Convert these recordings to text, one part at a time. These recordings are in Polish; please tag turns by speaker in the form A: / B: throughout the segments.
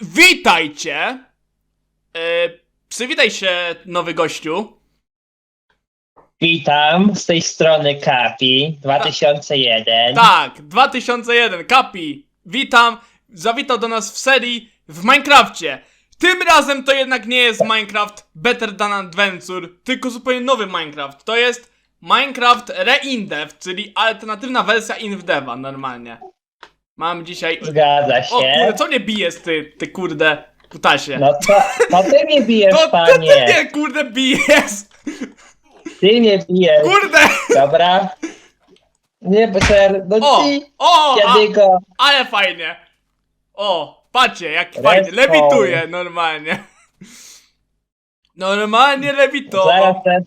A: Witajcie! E, przywitaj się, nowy gościu.
B: Witam, z tej strony Kapi 2001.
A: Tak, 2001, Kapi. Witam. Zawitał do nas w serii w Minecrafcie. Tym razem to jednak nie jest Minecraft Better Than Adventure, tylko zupełnie nowy Minecraft. To jest Minecraft Reindev, czyli alternatywna wersja InVdeva normalnie. Mam dzisiaj...
B: Zgadza
A: O kurde,
B: się.
A: co mnie bijesz ty, ty kurde kutasie?
B: No to, to ty mnie bijesz,
A: to, to ty
B: panie.
A: mnie kurde bijesz!
B: Ty mnie bijesz.
A: Kurde!
B: Dobra. Nie, bo ser, no
A: O!
B: ty,
A: O! A, ale fajnie! O! Patrzcie, jak fajnie, lewituje normalnie. Normalnie lewito.
B: Zaraz ten...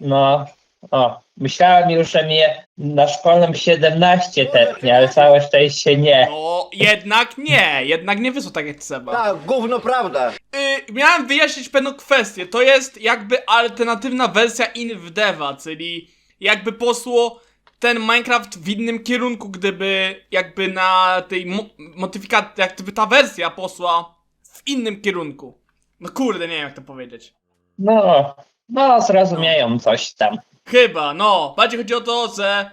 B: No, o. Myślałem już, że mnie na szkolnym 17 tepnie, ale całe szczęście nie.
A: No, jednak nie, jednak nie wyszło tak jak trzeba.
C: Tak, gówno prawda.
A: Y, miałem wyjaśnić pewną kwestię. To jest jakby alternatywna wersja InVdeva, czyli jakby posło ten Minecraft w innym kierunku, gdyby jakby na tej mo modyfikacji, jak gdyby ta wersja posła w innym kierunku. No kurde, nie wiem jak to powiedzieć.
B: No, no, zrozumieją coś tam.
A: Chyba, no. Bardziej chodzi o to, że,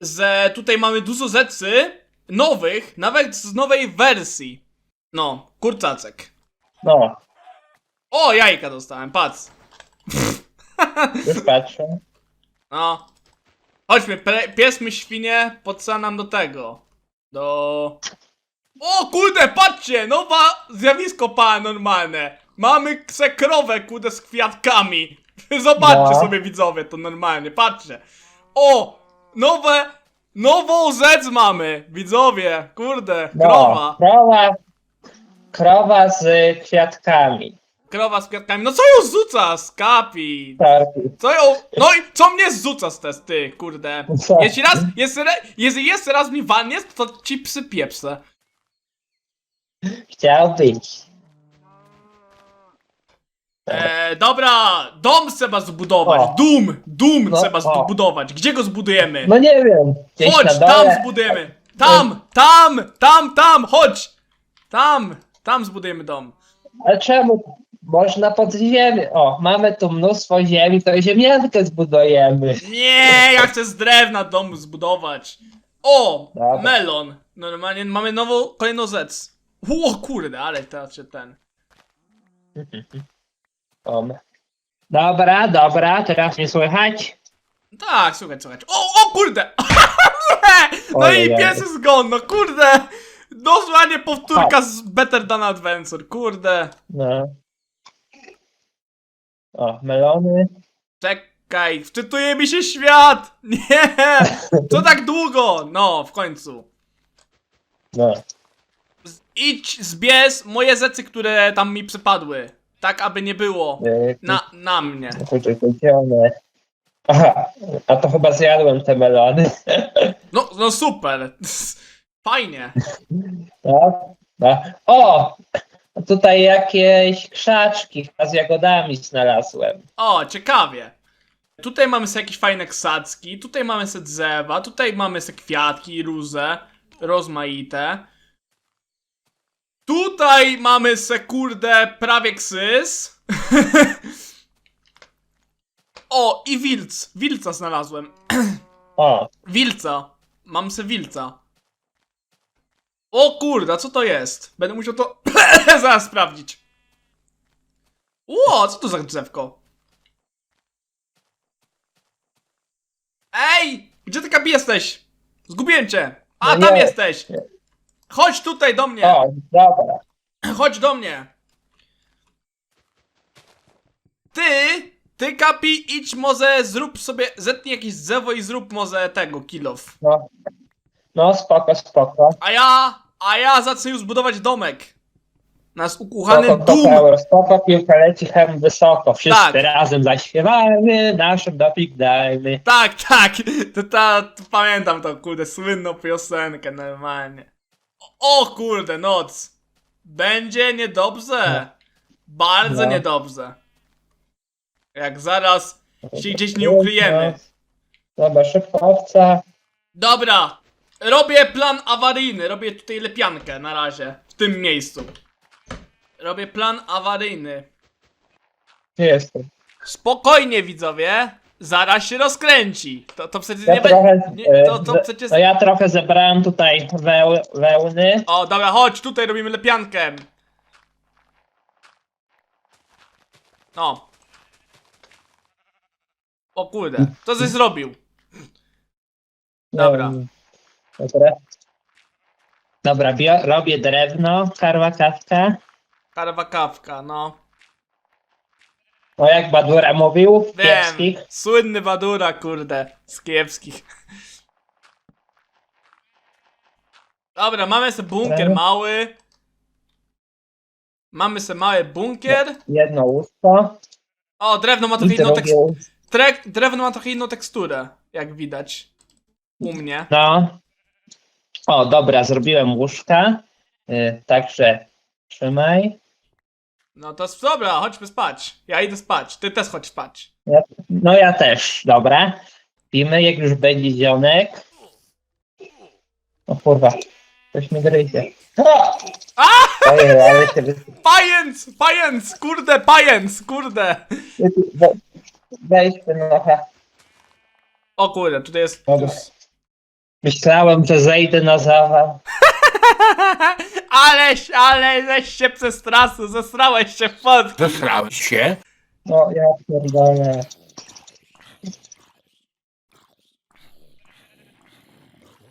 A: że tutaj mamy dużo rzeczy nowych, nawet z nowej wersji. No, kurcacek.
B: No,
A: O, jajka dostałem, patrz.
B: już patrzę.
A: No. Chodźmy, piesmy świnie, potrzeba nam do tego. Do... O kurde, patrzcie, nowa zjawisko paranormalne. Mamy se krowę, kurde, z kwiatkami. Zobaczcie
B: No.
A: sobie widzowie, to normalnie, patrzcie. O, nowe, nową rzecz mamy, widzowie, kurde,
B: No,
A: krowa.
B: krowa, krowa z kwiatkami.
A: Krowa z kwiatkami, no co ją rzuca, skapi?
B: Tak.
A: Co ją, no i co mnie zrzuca z te, ty, kurde.
B: Co?
A: Jeśli raz, re- jeśli jeszcze raz mi walniesz, to ci psy pieprzę.
B: Chciał być.
A: E, dobra, dom trzeba zbudować.
B: O.
A: Dum, dum
B: No,
A: trzeba
B: o.
A: zbudować. Gdzie go zbudujemy?
B: No nie wiem. Gdzieś
A: chodź, tam
B: dole.
A: zbudujemy. Tam, tam, tam, tam, chodź. Tam, tam zbudujemy dom.
B: Ale czemu? Można pod ziemię. O, mamy tu mnóstwo ziemi, to ziemiankę zbudujemy.
A: Nie, ja chcę z drewna dom zbudować. O,
B: Dobra.
A: melon. Normalnie mamy nową, kolejną rzecz. O kurde, ale teraz się ten.
B: Dobra, dobra, teraz nie słychać.
A: Tak, słuchaj, słuchaj. O, o kurde! Nie! No
B: Ojej.
A: i pies jest zgon, no kurde! Dosłownie powtórka z Better Than Adventure, kurde.
B: No. O, melony.
A: Czekaj, wczytuje mi się świat! Nie! Co tak długo? No, w końcu.
B: No.
A: Z- Idź, zbierz moje rzeczy, które tam mi przypadły. Tak, aby nie było.
B: Yy,
A: Na, na mnie.
B: Kurczę, gdzie one? Aha, a to chyba zjadłem te melony.
A: No, no super. Fajnie.
B: No, no. O! Tutaj jakieś krzaczki z jagodami znalazłem.
A: O, ciekawie. Tutaj mamy sobie jakieś fajne ksacki, tutaj mamy sobie drzewa, tutaj mamy sobie kwiatki róże, rozmaite. Tutaj mamy se kurde prawie ksys. o, i wilc. Wilca znalazłem.
B: O,
A: Wilca. Mam se wilca. O kurde, co to jest? Będę musiał to zaraz sprawdzić. Ło, co to za drzewko? Ej! Gdzie ty kapi jesteś? Zgubiłem cię! A,
B: No
A: tam
B: nie.
A: jesteś! Chodź tutaj do mnie!
B: o, dobra.
A: Chodź do mnie! Ty, ty kapi, idź może zrób sobie, zetnij jakieś drzewo i zrób może tego, kilof.
B: No, no spoko, spoko.
A: A ja, a ja zacznę już budować domek. Nas ukochany
B: Spoko,
A: dum.
B: spoko, spoko, piłka leci hem wysoko. Wszyscy
A: Tak.
B: razem zaśpiewajmy, naszym dopik dajmy.
A: Tak, tak, to, ta, to pamiętam tą kurde słynną piosenkę normalnie. O, o kurde, noc. Będzie niedobrze. Bardzo
B: No.
A: niedobrze. Jak zaraz się gdzieś nie ukryjemy.
B: Dobra, szybkowca.
A: Dobra, robię plan awaryjny, robię tutaj lepiankę na razie, w tym miejscu. Robię plan awaryjny.
B: Gdzie jestem?
A: Spokojnie widzowie, zaraz się rozkręci. To, to przecież
B: Ja
A: nie
B: trochę,
A: będzie... Nie, to,
B: e,
A: to
B: ze-
A: przecież...
B: no ja trochę zebrałem tutaj weł, wełny.
A: O, dobra, chodź, tutaj robimy lepiankę. No. O kurde, co żeś zrobił? Dobra.
B: Dobra. Dobra, bio, robię drewno, karwa kawka.
A: Karwa kawka, no.
B: No jak Badura mówił,
A: Wiem,
B: kiepskich.
A: słynny Badura, kurde, z kiepskich. Dobra, mamy sobie bunkier
B: Dobra.
A: mały. Mamy sobie mały bunkier.
B: Jedno łóżko
A: O, drewno ma
B: i
A: trochę inną
B: drugie
A: teksturę.
B: łóżko.
A: Drewno ma trochę inną teksturę, jak widać. U mnie.
B: No. O, dobra, zrobiłem łóżka. Y, także trzymaj.
A: No to s- dobra, chodźmy spać. Ja idę spać, ty też chodź spać.
B: No ja też, dobra. Pimy, jak już będzie zionek. O kurwa, coś mi gryzie. O! Ojej, ale się wys...
A: Pajęc! Pajęc! Kurde, pajęc! Kurde!
B: we- Weź ten trochę.
A: O kurde, tutaj jest...
B: Dobra. Myślałem, że zejdę na zawał.
A: Aleś, ale żeś się przestraszył, zesrałeś się w pot.
C: Zesrałeś się?
B: No ja pierdolę.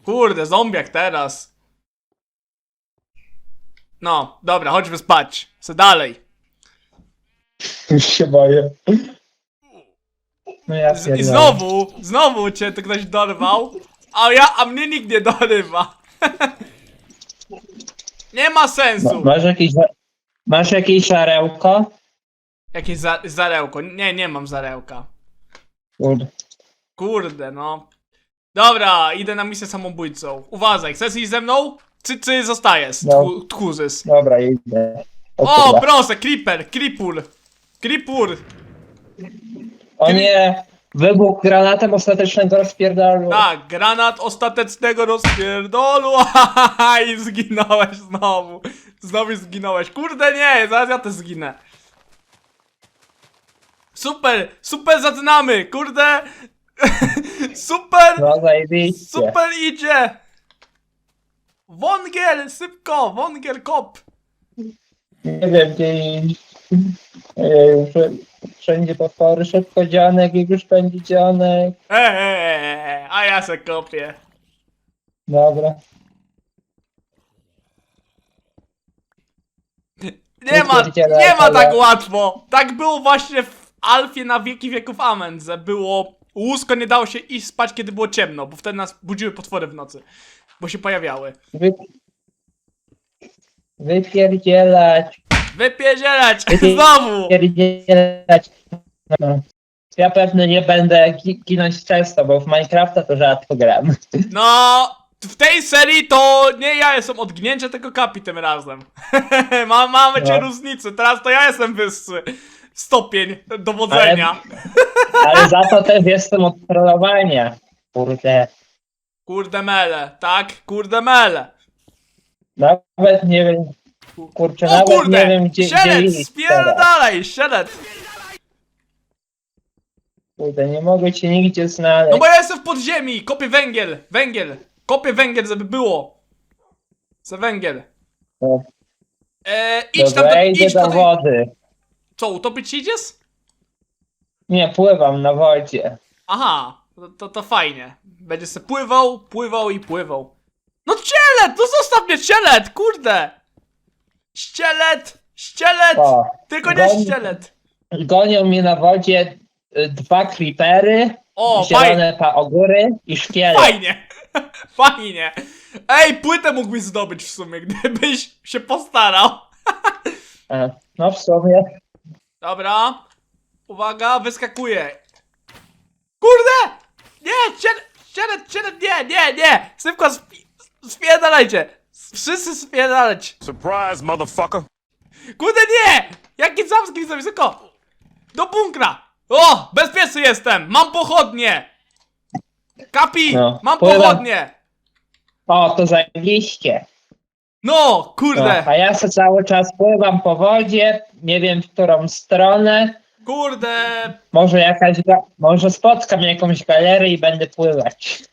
A: Kurde, zombiak teraz. No, dobra, chodźmy spać. Co dalej?
B: Już się boję. No ja
A: Z, I
B: pierdolę.
A: znowu, znowu cię to ktoś dorwał, a ja, a mnie nikt nie dorywa. nie ma sensu.
B: masz jakieś... Masz jakieś żarełko?
A: Jakieś za, zarełko. Nie, nie mam zarełka.
B: Kurde.
A: Kurde, no. Dobra, idę na misję samobójcą. Uważaj, chcesz iść ze mną? Czy, czy zostajesz?
B: No.
A: Tchu- Tchórzys.
B: Dobra, idę. O,
A: proszę, creeper, creepur. Creepur.
B: o nie! Wybuch granatem ostatecznego rozpierdalu.
A: Tak, granat ostatecznego rozpierdolu. I zginąłeś znowu. Znowu zginąłeś. Kurde, nie, zaraz ja też zginę. Super, super zaczynamy, kurde. super,
B: No zajebiście.
A: super idzie. Wągiel, szybko, wągiel, kop.
B: Nie wiem gdzie że- Wszędzie potwory, szybko dzionek i już będzie dzionek.
A: Eee, a ja se kopię.
B: Dobra.
A: Nie ma, nie ma tak łatwo. Tak było właśnie w Alfie na wieki wieków Amen, że było łusko nie dało się iść spać, kiedy było ciemno, bo wtedy nas budziły potwory w nocy. Bo się pojawiały.
B: Wy... Wypierdzielać.
A: Wypierdzielać!
B: Wypie-
A: Znowu!
B: Wypierdzielać. No. Ja pewnie nie będę gi- ginąć często, bo w Minecrafta to rzadko gram.
A: No, w tej serii to nie ja jestem odgnięcie, tylko kapi tym razem. Ma, mamy cię
B: No.
A: różnicy, teraz to ja jestem wyższy. Stopień dowodzenia.
B: Ale za to też jestem od trollowania. Kurde.
A: Kurde mele, tak? Kurde mele.
B: Nawet nie wiem. Kurczę,
A: O
B: nawet
A: kurde!
B: nie wiem gdzie, gdzie
A: Sielet,
B: iść teraz.
A: spierdalaj, sielet!
B: Kurde, nie mogę cię nigdzie znaleźć.
A: No bo ja jestem w podziemi, kopię węgiel, węgiel, kopię węgiel, żeby było. Za węgiel.
B: No.
A: Eee, idź tam,
B: Dobra,
A: do,
B: ja idę
A: idź
B: do
A: tej...
B: wody.
A: Co, utopić się idziesz?
B: Nie, pływam na wodzie.
A: Aha, to, to, to fajnie. Będziesz se pływał, pływał i pływał. No cielet, no zostaw mnie cielet, kurde! Ścielet, ścielet,
B: O,
A: tylko nie
B: goni-
A: ścielet.
B: gonią mnie na wodzie y, dwa creepery,
A: O, fajnie,
B: zielone paogury i szkielet.
A: fajnie, fajnie. Ej, płytę mógłbyś zdobyć w sumie, gdybyś się postarał.
B: E, No w sumie.
A: Dobra. Uwaga, wyskakuje. Kurde! Nie, cielet, cielet, cielet, nie, nie, nie! Szybko spi- spierdalajcie! Wszyscy spierdalać!
C: Surprise, motherfucker.
A: Kurde, nie! Jaki zamski widzę wysoko! Do bunkra! O! Bezpieczny jestem! Mam pochodnie! Kapi!
B: No,
A: mam pochodnie!
B: O, to zajebiście.
A: No,
B: No,
A: kurde!
B: a ja se cały czas pływam po wodzie, nie wiem w którą stronę.
A: Kurde!
B: Może jakaś, ga- może spotkam jakąś galerię i będę pływać.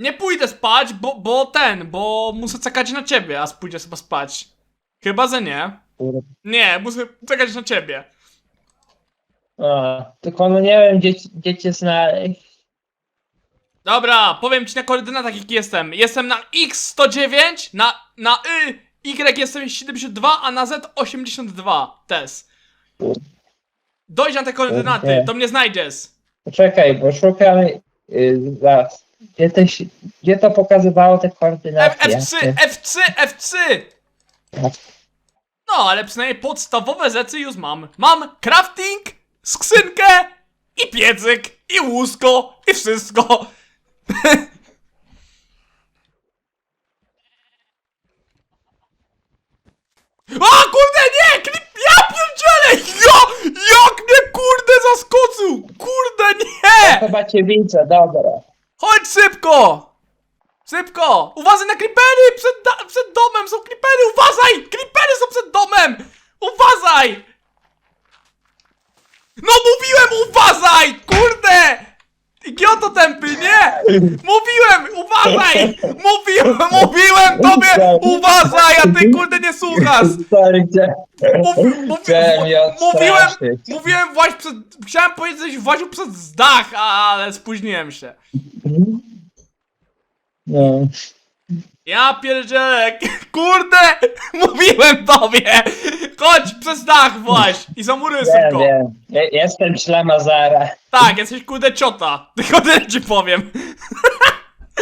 A: Nie pójdę spać, bo, bo ten, bo muszę czekać na ciebie, a pójdę sobie spać. Chyba, że nie. Nie, muszę czekać na ciebie.
B: O, tylko no nie wiem, gdzie, gdzie cię znaleźć.
A: Dobra, powiem ci na koordynatach jaki jestem. Jestem na X109, na, na Y, Y jestem 72, a na Z 82. Tes. Dojdź na te koordynaty, to mnie znajdziesz.
B: Poczekaj, bo szukam. Yy, zaraz. Gdzie, to się- gdzie to pokazywało te
A: F,
B: koordynaty?
A: F3, F3, F3! No, ale przynajmniej podstawowe rzeczy już mam. Mam crafting, skrzynkę i piecyk, i łóżko, i wszystko. A kurde nie! Klip, ja pierdzielę! Ja! Jak mnie kurde zaskoczył! Kurde nie!
B: Chyba cię widzę, dobra.
A: Chodź szybko! Szybko! Uważaj na creepery! Przed, przed domem są creepery! Uważaj! Creepery są przed domem! Uważaj! No mówiłem uważaj! Kurde! Idioto tępy, nie! Mówiłem! Uważaj! Mówiłem, mówiłem tobie! Uważaj! A ty kurde nie słuchasz!
B: Sorry, gdzie? Chciałem je
A: mówiłem,
B: odstraszyć.
A: mówiłem właśnie przed, chciałem powiedzieć, żeś właził przez dach, ale spóźniłem się.
B: No.
A: Ja pierdzielę, kurde, mówiłem tobie, chodź przez dach właź i zamuruj
B: Wiem,
A: szybko.
B: wiem. Ja- Jestem ślamazara.
A: Tak, jesteś kurde ciota, tylko tyle ci powiem,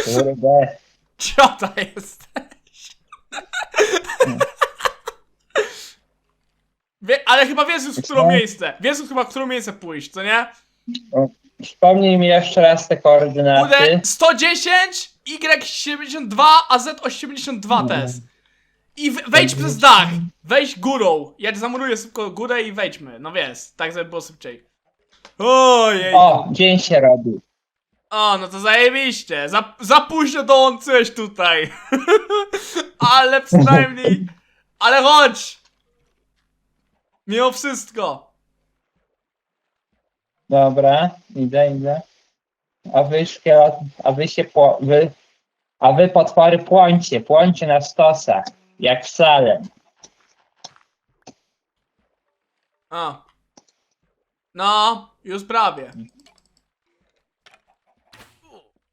B: Kurde.
A: ciota jesteś. Wie, ale chyba wiesz już w którą miejsce, wiesz już chyba w którą miejsce pójść, co nie?
B: Przypomnij mi jeszcze raz te koordynaty.
A: Kurde, 110, Y72, a Z82 też. I we- wejdź przez dach. Wejdź górą. Ja zamuruję szybko górę i wejdźmy. No wiesz, tak żeby było szybciej. Ojej.
B: O, dzień się robi.
A: O, no to zajebiście. Za, za późno dołączyłeś tutaj. Ale przynajmniej... Ale chodź. Mimo wszystko.
B: Dobra, idę, idę. A wy szkielet, a wy się pło, wy, a wy potwory płońcie, płońcie na stosach, jak Salem.
A: A. No, już prawie.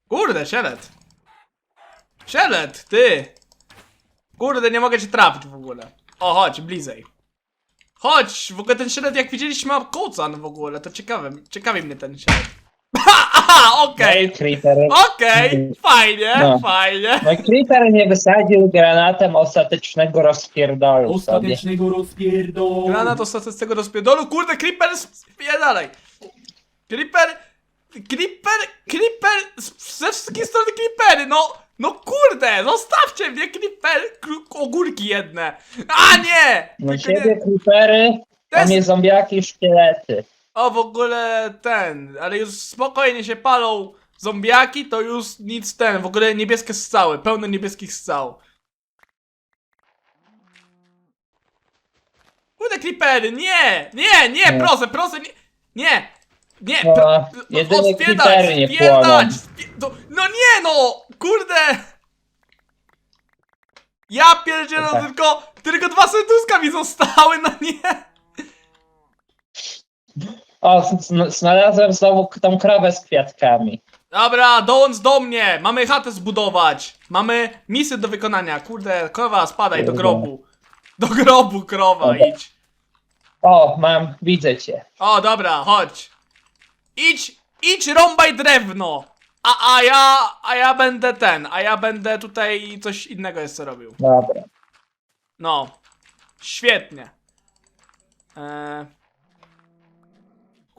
A: Kurde, sielet. Sielet, ty. Kurde, nie mogę cię trafić w ogóle. O, chodź, bliżej. Chodź, w ogóle ten sielet, jak widzieliśmy, ma kołcan w ogóle, to ciekawe, ciekawi mnie ten sielet. Aha, okej,
B: Creeper,
A: okej, fajnie,
B: No.
A: fajnie.
B: no i Creeper nie wysadził granatem ostatecznego rozpierdolu sobie.
C: Ostatecznego rozpierdolu.
A: Granat ostatecznego rozpierdolu, kurde, Creeper, spierdalaj. Creeper, Creeper, Creeper, z- ze wszystkich stron Creepery, no, no kurde, zostawcie mnie, Creeper, kru- ogórki jedne. A nie!
B: No
A: Tylko nie-
B: siebie Creepery,
A: To
B: a
A: jest-
B: nie zombiaki szkielety.
A: O, w ogóle ten, ale już spokojnie się palą zombiaki, to już nic ten, w ogóle niebieskie strzały, pełno niebieskich strzał. Kurde, Creepery, nie, nie, nie,
B: Nie.
A: proszę, proszę, nie, nie, nie,
B: No,
A: pro-
B: jedynie
A: odspierdać,
B: Creepery nie
A: spierdać,
B: płoną.
A: spie- no, no nie no, kurde. Ja pierdzielę,
B: tak.
A: tylko, tylko dwa serduszka mi zostały, no nie.
B: O, zn- znalazłem znowu tą krowę z kwiatkami.
A: Dobra, dołącz do mnie! Mamy chatę zbudować! Mamy misję do wykonania. Kurde, krowa, spadaj do grobu. Do grobu, krowa, idź.
B: O, mam, widzę cię.
A: O, dobra, chodź. Idź, idź, rąbaj drewno. A, a ja, a ja będę ten, a ja będę tutaj coś innego jeszcze robił.
B: Dobra.
A: No. Świetnie.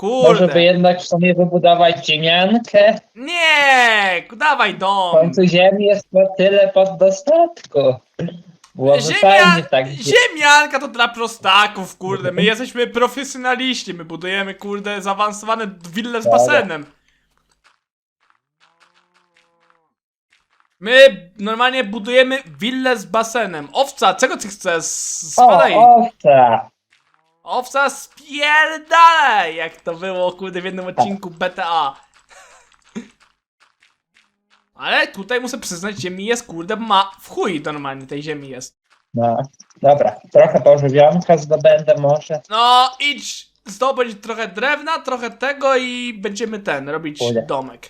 A: Eee.
B: Może by
A: Kurde.
B: jednak sobie wybudować ziemiankę?
A: Nie! Dawaj
B: W
A: dom.
B: końcu ziemi jest po tyle pod dostatku. Byłoby
A: Ziemia,
B: fajnie tak.
A: ziemianka to dla prostaków, kurde. My jesteśmy profesjonaliści, my budujemy, kurde, zaawansowane wille z
B: Dobra.
A: basenem. My normalnie budujemy willę z basenem. Owca, czego ty chcesz?
B: O,
A: Spadaj!
B: owca!
A: Owca spierdalaj! Jak to było, kurde, w jednym odcinku BTA. Ale tutaj muszę przyznać, ziemi jest, kurde, ma w chuj normalnie tej ziemi jest.
B: No, dobra, trochę pożywionka zdobędę może.
A: No, idź zdobądź trochę drewna, trochę tego i będziemy ten, robić
B: Kurde.
A: domek.